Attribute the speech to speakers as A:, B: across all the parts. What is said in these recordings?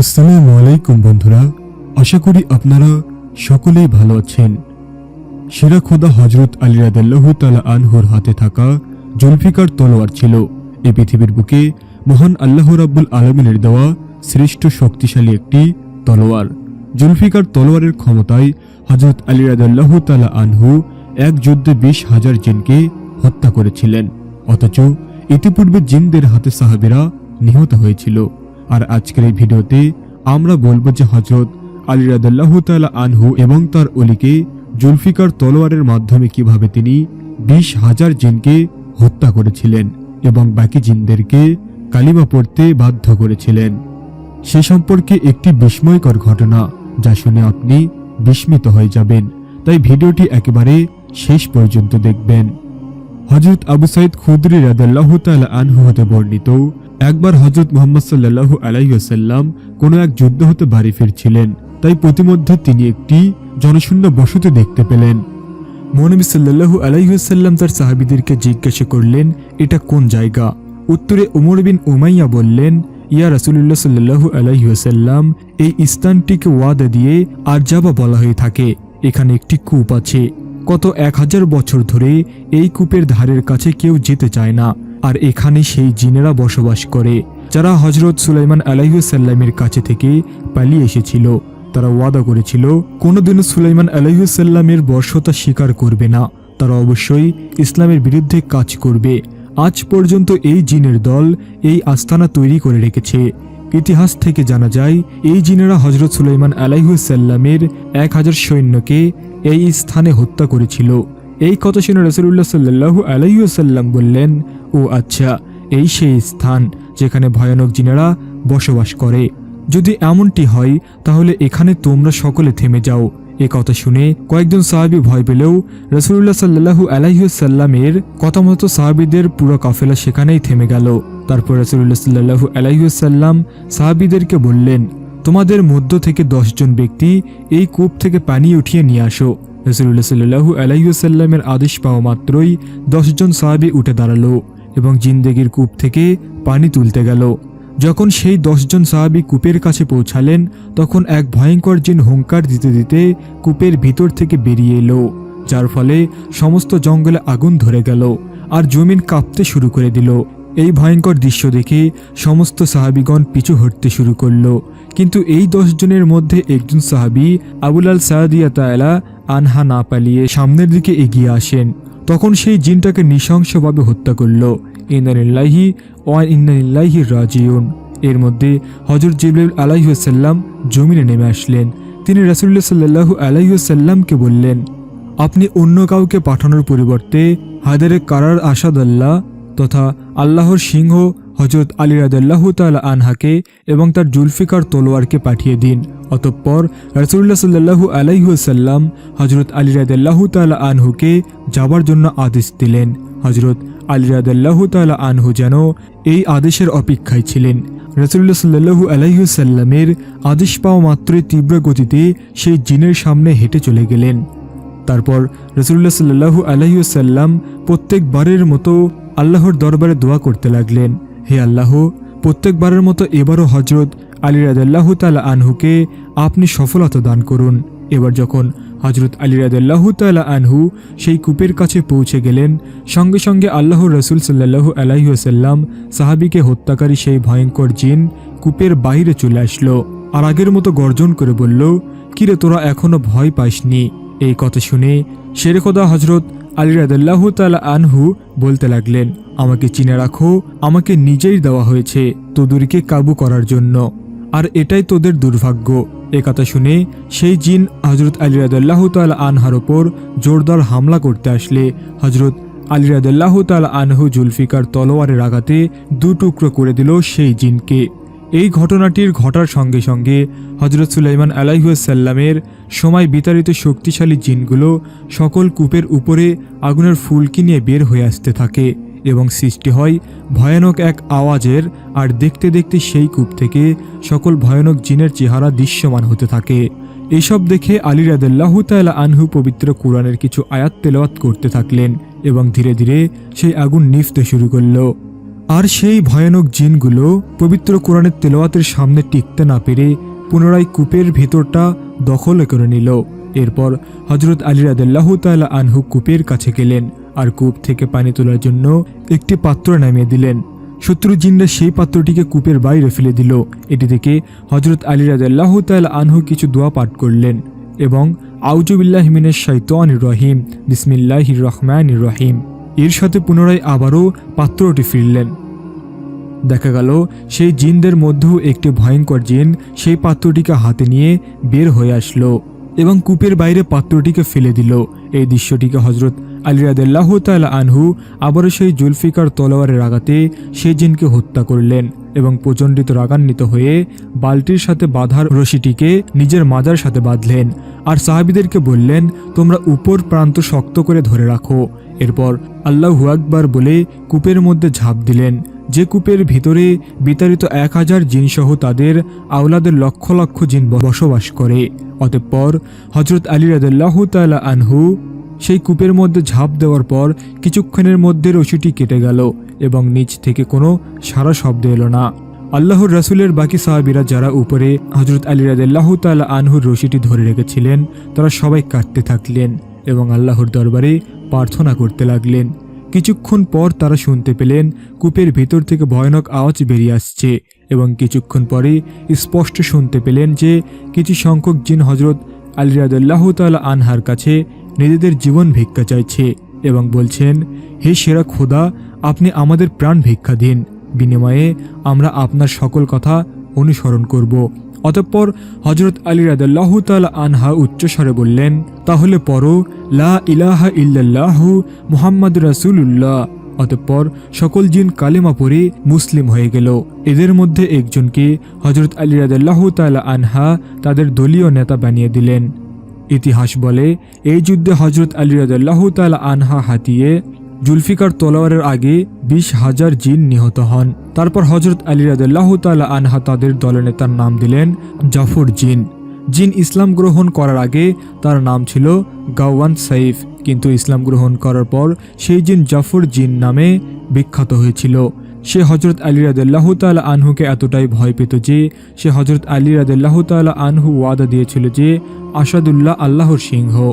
A: আসসালামু আলাইকুম বন্ধুরা, আশা করি আপনারা সকলেই ভালো আছেন। সেরা খোদা হজরত আলী রাদাল্লাহু তালা আনহুর হাতে থাকা জুলফিকার তলোয়ার ছিল। এ পৃথিবীর বুকে মহান আল্লাহ রাব্বুল আলমিনের দেওয়া শ্রেষ্ঠ শক্তিশালী একটি তলোয়ার। জুলফিকার তলোয়ারের ক্ষমতায় হজরত আলী রাদাল্লাহু আনহু এক যুদ্ধে বিশ হাজার জিনকে হত্যা করেছিলেন। অথচ ইতিপূর্বে জিনদের হাতে সাহাবিরা নিহত হয়েছিল। আর আজকের এই ভিডিওতে আমরা বলব যে হজরত আলী রাদাল্লাহ আনহু এবং তার অলিকে জুলফিকার তলোয়ারের মাধ্যমে কীভাবে তিনি বিশ হাজার জিনকে হত্যা করেছিলেন এবং বাকি জিনদেরকে কালিমা পড়তে বাধ্য করেছিলেন। সে সম্পর্কে একটি বিস্ময়কর ঘটনা যা শুনে আপনি বিস্মিত হয়ে যাবেন। তাই ভিডিওটি একেবারে শেষ পর্যন্ত দেখবেন। হজরত আবু সাইদ খুদরি রাদাল্লাহ তালা আনহু হতে বর্ণিত একবার হজরত মোহাম্মদ সাল্লাহু আলাইসাল্লাম কোনো এক যুদ্ধ হতে বাড়ি ফিরছিলেন। তাই প্রতিমধ্যে তিনি একটি জনশূন্য বসতি দেখতে পেলেন। মৌনবী সাল্লাহু আলাইসাল্লাম তার সাহাবিদেরকে জিজ্ঞাসা করলেন, এটা কোন জায়গা? উত্তরে উমর বিন উমাইয়া বললেন, ইয়া রাসুলুল্লাহ সাল্লাহু আলাইসাল্লাম এই স্থানটিকে ওয়াদা দিয়ে আরজাবা বলা হয়ে থাকে। এখানে একটি কূপ আছে। কত এক হাজার বছর ধরে এই কূপের ধারের কাছে কেউ যেতে চায় না। আর এখানে সেই জিনেরা বসবাস করে, যারা হজরত সুলাইমান আলাইহুসাল্লামের কাছে থেকে পালিয়ে এসেছিল। তারা ওয়াদা করেছিল, কোনোদিনও সুলাইমান আলাইহুসাল্লামের বর্ষতা স্বীকার করবে না। তারা অবশ্যই ইসলামের বিরুদ্ধে কাজ করবে। আজ পর্যন্ত এই জিনের দল এই আস্তানা তৈরি করে রেখেছে। ইতিহাস থেকে জানা যায়, এই জিনেরা হজরত সুলাইমান আলাইহুসাল্লামের এক হাজার সৈন্যকে এই স্থানে হত্যা করেছিল। এই কথা শুনে রসুল্লাহ সাল্লাহু আলাইসাল্লাম বললেন ও আচ্ছা এই সেই স্থান যেখানে ভয়ানক জিনেরা বসবাস করে। যদি এমনটি হয়, তাহলে এখানে তোমরা সকলে থেমে যাও। এ কথা শুনে কয়েকজন সাহাবি ভয় পেলেও রসুল্লাহ সাল্লাহু আলাইসাল্লামের কথা মতো সাহাবিদের পুরো কাফেলা সেখানেই থেমে গেল। তারপর রসুল্লাহ সাল্লাহু আলাইসাল্লাম সাহাবিদেরকে বললেন, তোমাদের মধ্য থেকে দশজন ব্যক্তি এই কূপ থেকে পানি উঠিয়ে নিয়ে আসো। রসুল্লাহ সাল্লাহু আলাইসাল্লামের আদেশ পাওয়া মাত্রই দশজন সাহাবি উঠে দাঁড়াল। এবং জিন্দেগির কূপ থেকে পানি তুলতে গেল। যখন সেই দশজন সাহাবি কূপের কাছে পৌঁছালেন, তখন এক ভয়ঙ্কর জিন হুঙ্কার দিতে দিতে কূপের ভিতর থেকে বেরিয়ে এলো, যার ফলে সমস্ত জঙ্গলে আগুন ধরে গেল আর জমিন কাঁপতে শুরু করে দিল। এই ভয়ঙ্কর দৃশ্য দেখে সমস্ত সাহাবিগণ পিছু হটতে শুরু করল। কিন্তু এই দশজনের মধ্যে একজন সাহাবি আবুল আল সায়াদিয়া তায়লা আনহা না পালিয়ে সামনের দিকে এগিয়ে আসেন। তখন সেই জিনটাকে নৃশংসভাবে হত্যা করল। ইন্দানিল্লাহি ওয়ান ইন্দানিল্লাহি রাজিউন। এর মধ্যে হজর জিবুল আলাইসাল্লাম জমিনে নেমে আসলেন। তিনি রাসুল্লাহ সাল্লাহু আলাইসাল্লামকে বললেন, আপনি অন্য কাউকে পাঠানোর পরিবর্তে হায়দারে কারার আসাদ আল্লাহ তথা আল্লাহর সিংহ হজরত আলী রাদাল্লাহ তাল আনহাকে এবং তার জুলফিকার তলোয়ারকে পাঠিয়ে দিন। অতঃপর রসুল্লাহ সাল্লাহু আলাইসাল্লাম হজরত আলী রাদাল্লাহ তাল আনহুকে যাবার জন্য আদেশ দিলেন। হজরত আলী রাদাল্লাহ তাল আনহু যেন এই আদেশের অপেক্ষায় ছিলেন। রসুল্লাহ সাল্লাহু আলাইসাল্লামের আদেশ পাওয়া মাত্রই তীব্র গতিতে সেই জিনের সামনে হেঁটে চলে গেলেন। তারপর রসুল্লাহ সাল্লাহু আলহিউসাল্লাম প্রত্যেকবারের মতো আল্লাহর দরবারে দোয়া করতে লাগলেন। হে আল্লাহ, প্রত্যেকবারের মতো এবারও হজরত আলী রাদাল্লাহ তালা আনহুকে আপনি সফলতা দান করুন। এবার যখন হজরত আলী রাদাল্লাহ তালা আনহু সেই কূপের কাছে পৌঁছে গেলেন, সঙ্গে সঙ্গে আল্লাহ রসুল সাল্লাহু আলাইসাল্লাম সাহাবিকে হত্যাকারী সেই ভয়ঙ্কর জিন কূপের বাইরে চলে আসলো আর আগের মতো গর্জন করে বলল, কিরে তোরা এখনও ভয় পাসনি এই কথা শুনে শেরেখোদা হজরত আলী রাদাল্লাহ তালা আনহু বলতে লাগলেন, আমাকে চিনে রাখো, আমাকে নিজেই দেওয়া হয়েছে তোদেরকে কাবু করার জন্য। আর এটাই তোদের দুর্ভাগ্য। এ কথা শুনে সেই জিন হজরত আলী রাদাল্লাহ আনহার ওপর জোরদার হামলা করতে আসলে। হজরত আলী রাদাল্লাহ আনহু জুলফিকার তলোয়ারের আঘাতে দু টুকরো করে দিল সেই জিনকে। এই ঘটনাটির ঘটার সঙ্গে সঙ্গে হজরত সুলাইমান আলাইহুসাল্লামের সময় বিতাড়িত শক্তিশালী জিনগুলো সকল কূপের উপরে আগুনের ফুলকি নিয়ে বের হয়ে আসতে থাকে এবং সৃষ্টি হয় ভয়ানক এক আওয়াজের আর দেখতে দেখতে সেই কূপ থেকে সকল ভয়ানক জিনের চেহারা দৃশ্যমান হতে থাকে। এসব দেখে আলী রাদাল্লাহ তালা আনহু পবিত্র কোরআনের কিছু আয়াত তেলাওয়াত করতে থাকলেন এবং ধীরে ধীরে সেই আগুন নিফতে শুরু করল। আর সেই ভয়ানক জিনগুলো পবিত্র কোরআনের তেলাওয়াতের সামনে টিকতে না পেরে পুনরায় কূপের ভেতরটা দখল করে নিল। এরপর হজরত আলী রাদেল্লাহ তালা আনহু কূপের কাছে গেলেন আর কূপ থেকে পানি তোলার জন্য একটি পাত্র নামিয়ে দিলেন। শত্রু জিনরা সেই পাত্রটিকে কূপের বাইরে ফেলে দিল। এটি থেকে হজরত আলী রাদেল্লাহ তাল আনহু কিছু দোয়া পাঠ করলেন এবং আউজুবিল্লাহ মিনের শৈতান রহিম বিসমিল্লাহ রহমান রহিম। এর সাথে পুনরায় আবারও পাত্রটি ফিরলেন। দেখা গেল, সেই জিনদের মধ্যেও একটি ভয়ঙ্কর জিন সেই পাত্রটিকে হাতে নিয়ে বের হয়ে আসলো এবং কূপের বাইরে পাত্রটিকে ফেলে দিল। এই দৃশ্যটিকে হজরত আলী রাদেল্লাহ তাল আনহু আবারও সেই জুলফিকার তলোয়ারের আঘাতে সেই জিনকে হত্যা করলেন এবং প্রচণ্ডিত রাগান্বিত হয়ে বালটির সাথে বাঁধার রশিটিকে নিজের মাজার সাথে বাঁধলেন। আর সাহাবিদেরকে বললেন, তোমরা উপর প্রান্ত শক্ত করে ধরে রাখো এরপর আল্লাহু আকবার বলে কূপের মধ্যে ঝাঁপ দিলেন। যে কূপের ভিতরে বিতাড়িত এক হাজার জিনসহ তাদের আওলাদের লক্ষ লক্ষ জিন বসবাস করে। অতঃপর হজরত আলী রাদাল্লাহ তালা আনহু সেই কূপের মধ্যে ঝাঁপ দেওয়ার পর কিছুক্ষণের মধ্যে রশিটি কেটে গেল এবং নিচ থেকে কোনো সারা শব্দ এলো না। আল্লাহর রাসুলের বাকি সাহাবিরা যারা উপরে হজরত আলী রাদাল্লাহ তালা আনহুর রশিটি ধরে রেখেছিলেন, তারা সবাই কাটতে থাকলেন এবং আল্লাহর দরবারে প্রার্থনা করতে লাগলেন। কিছুক্ষণ পর তারা শুনতে পেলেন, কূপের ভেতর থেকে ভয়ানক আওয়াজ বেরিয়ে আসছে এবং কিছুক্ষণ পরে স্পষ্ট শুনতে পেলেন যে কিছু সংখ্যক জিন হজরত আলী রাদাল্লাহ তালা আনহার কাছে নিজেদের জীবন ভিক্ষা চাইছে এবং বলছেন, হে সেরা খোদা, আপনি আমাদের প্রাণ ভিক্ষা দিন। বিনিময়ে আমরা আপনার সকল কথা অনুসরণ করব। অতঃপর হজরত আলী রাদাল্লাহ তাল আনহা উচ্চস্বরে বললেন, তাহলে পরো লা ইলাহা ইল্লাল্লাহু মুহাম্মদ রাসূলুল্লাহ। অতঃপর সকল জিন কালেমা পরে মুসলিম হয়ে গেল। এদের মধ্যে একজনকে হজরত আলী রাদাল্লাহ আনহা তাদের দলীয় নেতা বানিয়ে দিলেন। ইতিহাস বলে, এই যুদ্ধে হজরত আলী রাদাল্লাহ তাল আনহা হাতিয়ে জুলফিকার তলোয়ারের আগে বিশ হাজার জিন নিহত হন। তারপর হজরত আলী রাদাল্লাহ তালা আনহা তাদের দলনেতার নাম দিলেন জাফর জিন। জিন ইসলাম গ্রহণ করার আগে তার নাম ছিল গাওয়ান সাইফ। কিন্তু ইসলাম গ্রহণ করার পর সেই জিন জাফর জিন নামে বিখ্যাত হয়েছিল। সে হজরত আলী রাদাল্লাহ আনহুকে এতটাই ভয় পেত যে সে হজরত আলী রাদাল্লাহ আনহু ওয়াদা দিয়েছিল যে আসাদুল্লাহ আল্লাহর সিংহ।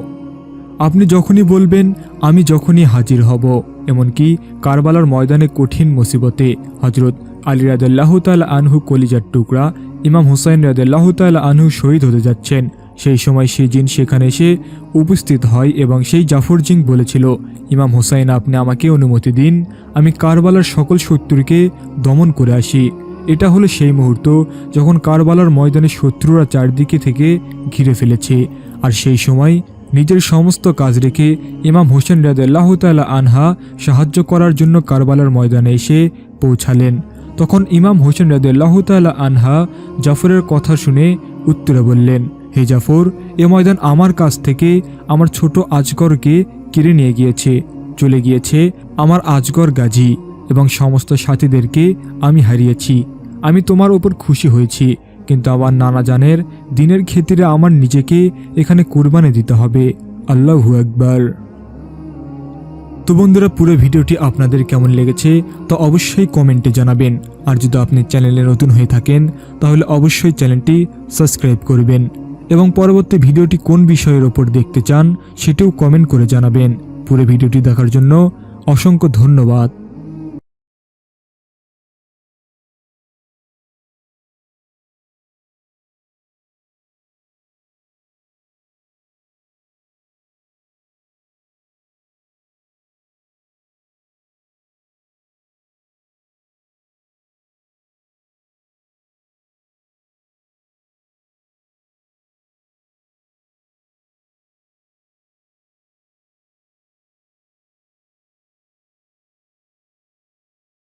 A: আপনি যখনই বলবেন, আমি যখনই হাজির হব। এমনকি কারবালার ময়দানে কঠিন মুসিবতে হজরত আলী রাদাল্লাহ তাল আনহু কলিজার টুকরা, ইমাম হুসাইন রাদাল্লাহ তাল আনহু শহীদ হতে যাচ্ছেন। সেই সময় সেই জিন সেখানে এসে উপস্থিত হয় এবং সেই জাফর জিং বলেছিল, ইমাম হুসাইন, আপনি আমাকে অনুমতি দিন, আমি কারবালার সকল শত্রুকে দমন করে আসি। এটা হলো সেই মুহূর্ত যখন কারবালার ময়দানে শত্রুরা চারদিকে থেকে ঘিরে ফেলেছে। আর সেই সময় নিজের সমস্ত কাজ রেখে ইমাম হোসেন রাজাল্লাহ তালা আনহা সাহায্য করার জন্য কারবালার ময়দানে এসে পৌঁছালেন। তখন ইমাম হোসেন রাজাল্লাহ তালা আনহা জাফরের কথা শুনে উত্তরে বললেন, হে জাফর, এ ময়দান আমার কাছ থেকে, আমার ছোট আজগরকে কেড়ে নিয়ে গিয়েছে, চলে গিয়েছে আমার আজগর গাজী এবং সমস্ত সাথীদেরকে আমি হারিয়েছি। আমি তোমার ওপর খুশি হয়েছি। কিন্তু আমার নানা জানের দিনের ক্ষেত্রে আমার নিজেকে এখানে কোরবানি দিতে হবে। আল্লাহু একবার তো বন্ধুরা, পুরো ভিডিওটি আপনাদের কেমন লেগেছে তো অবশ্যই কমেন্টে জানাবেন। আর যদি আপনি চ্যানেলে নতুন হয়ে থাকেন, তাহলে অবশ্যই চ্যানেলটি সাবস্ক্রাইব করবেন এবং পরবর্তী ভিডিওটি কোন বিষয়ের ওপর দেখতে চান, সেটিও কমেন্ট করে জানাবেন। পুরো ভিডিওটি দেখার জন্য অসংখ্য ধন্যবাদ।